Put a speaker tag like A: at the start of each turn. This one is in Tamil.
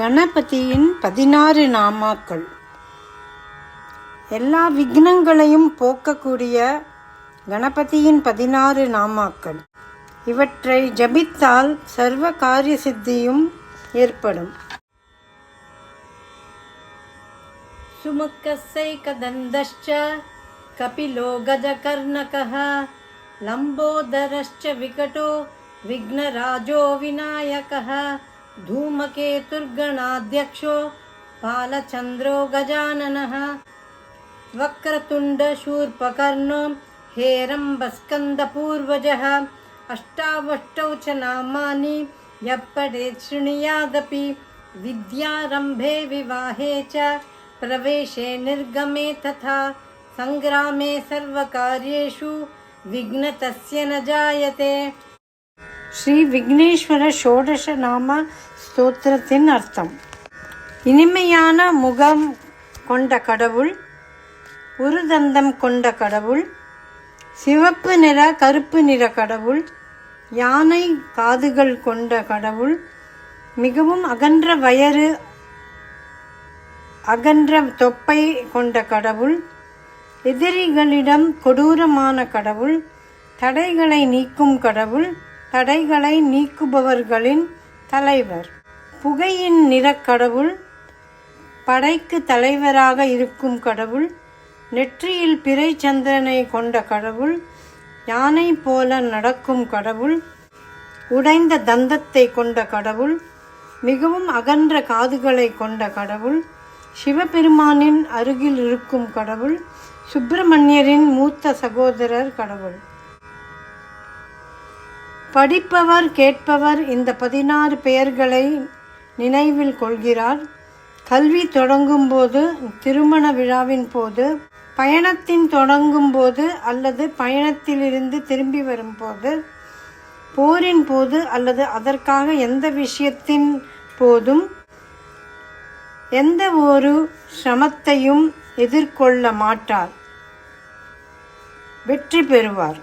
A: கணபதியின் பதினாறு நாமாக்கள் எல்லா விக்னங்களையும் போக்கக்கூடிய கணபதியின் பதினாறு நாமாக்கள் இவற்றை ஜபித்தால் சர்வ காரிய சித்தியும் ஏற்படும்
B: सुमुखस्यैकदन्तश्च कपिलो गजकर्णकः लम्बोदरश्च विकटो विघ्नराजो विनायकः धूमकेतुर्गणाध्यक्षो बालचन्द्रो गजाननः। वक्रतुण्डशूर्पकर्णो हेरम्बस्कन्दपूर्वजः। अष्टावष्टौ च नामानि यः पठेत् शृणुयादपि विद्यारम्भे विवाहे च प्रवेशे निर्गमे तथा सङ्ग्रामे सर्वकार्येषु विघ्नतस्य न जायते
A: ஸ்ரீ விக்னேஸ்வர ஷோடச நாம ஸ்தோத்திரத்தின் அர்த்தம். இனிமையான முகம் கொண்ட கடவுள் உருதந்தம் கொண்ட கடவுள் சிவப்பு நிற கருப்பு நிற கடவுள் யானை காதுகள் கொண்ட கடவுள் மிகவும் அகன்ற வயறு அகன்ற தொப்பை கொண்ட கடவுள் எதிரிகளிடம் கொடூரமான கடவுள் தடைகளை நீக்கும் கடவுள் தடைகளை நீக்குபவர்களின் தலைவர். புகையின் நிறக்கடவுள் படைக்கு தலைவராக இருக்கும் கடவுள் நெற்றியில் பிறை சந்திரனை கொண்ட கடவுள் யானை போல நடக்கும் கடவுள் உடைந்த தந்தத்தை கொண்ட கடவுள் மிகவும் அகன்ற காதுகளை கொண்ட கடவுள் சிவபெருமானின் அருகில் இருக்கும் கடவுள் சுப்பிரமணியரின் மூத்த சகோதரர் கடவுள். படிப்பவர் கேட்பவர் இந்த பதினாறு பெயர்களை நினைவில் கொள்கிறார். கல்வி தொடங்கும் போது திருமண விழாவின் போது பயணத்தின் தொடங்கும் போது அல்லது பயணத்திலிருந்து திரும்பி வரும்போது போரின் போது அல்லது அதற்காக எந்த விஷயத்தின் போதும் எந்த ஒரு சிரமத்தையும் எதிர்கொள்ள மாட்டார். வெற்றி பெறுவார்.